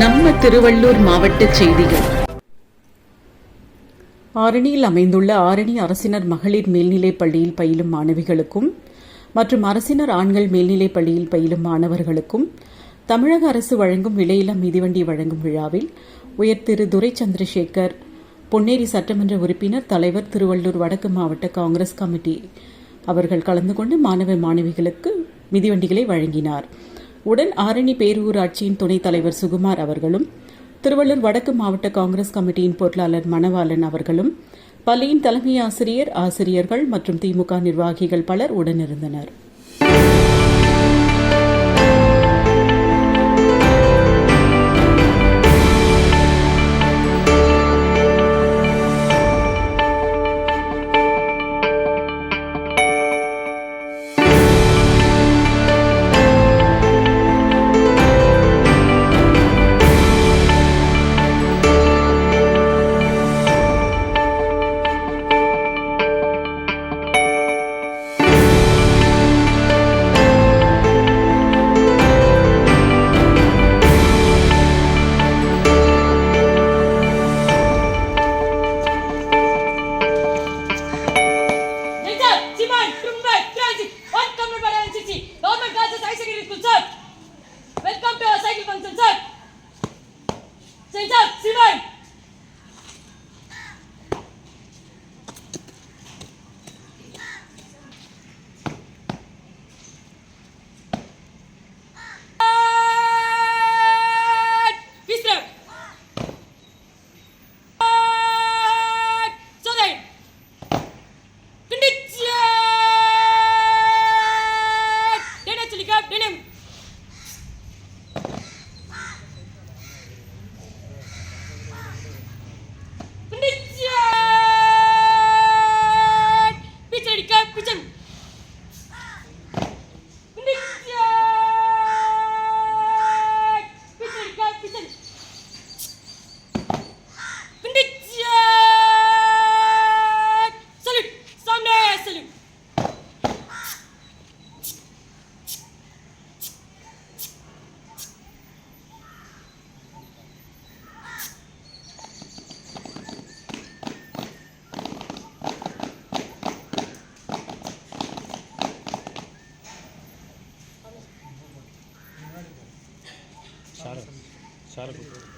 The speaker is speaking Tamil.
நம்ம திருவள்ளூர் மாவட்ட செய்திகள். ஆரணியில் அமைந்துள்ள ஆரணி அரசினர் மகளிர் மேல்நிலைப் பள்ளியில் பயிலும் மாணவிகளுக்கும் மற்றும் அரசினர் ஆண்கள் மேல்நிலைப் பள்ளியில் பயிலும் மாணவர்களுக்கும் தமிழக அரசு வழங்கும் விலையில்லா மிதிவண்டி வழங்கும் விழாவில் உயர் திரு துரை சந்திரசேகர் பொன்னேரி சட்டமன்ற உறுப்பினர் தலைவர் திருவள்ளூர் வடக்கு மாவட்ட காங்கிரஸ் கமிட்டி அவர்கள் கலந்து கொண்டு மாணவ மாணவிகளுக்கு மிதிவண்டிகளை வழங்கினார். உடன் ஆரணி பேரூராட்சியின் துணைத் தலைவர் சுகுமார் அவர்களும் திருவள்ளூர் வடக்கு மாவட்ட காங்கிரஸ் கமிட்டியின் பொருளாளர் மணவாளன் அவர்களும் பள்ளியின் தலைமை ஆசிரியர் ஆசிரியர்கள் மற்றும் திமுக நிர்வாகிகள் பலர் உடனிருந்தனர். Nejder, Simon, Krumberg, Transit, one company by NCC, Government Girls High Secondary School, sir. Welcome to our cycle function, सारा सारा कुछ।